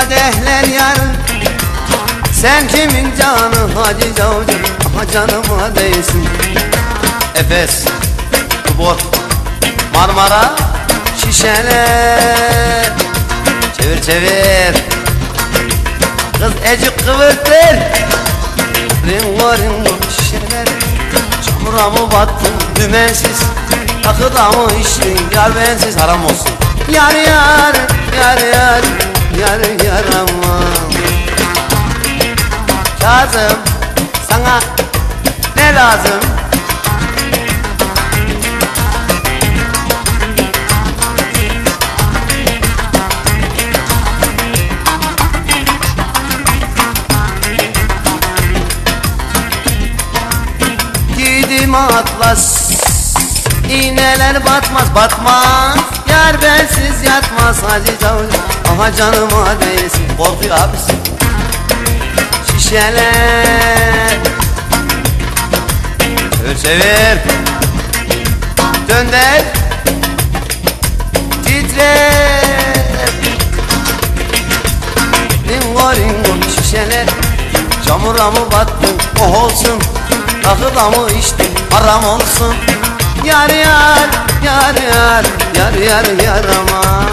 ehlen yarın Sen kimin canı Hacı Cavcı? Aha canıma değsin. Efes Kubot Marmara Şişeler. Çevir çevir. Kız ecik kıvırtır. Ringo ringo şişeler. Çamura mı battın dümensiz? Takıda mı içtin yar bensiz? Haram olsun. Yar yar yar yar yar yar aman Kazım sana ne lazım? Giydim atlas İğneler batmaz batmaz Yar bensiz yatmaz Hacı Cavcı Aha canıma değsin. Korkuyor abisi. Şişeler. Çevir çevir. Dönder. Titrer Ringo ringo şişeler. Çamura mı battın? Oh olsun. Rakıda mı içtin? Haram olsun Yar yar yar yar yar yar yar aman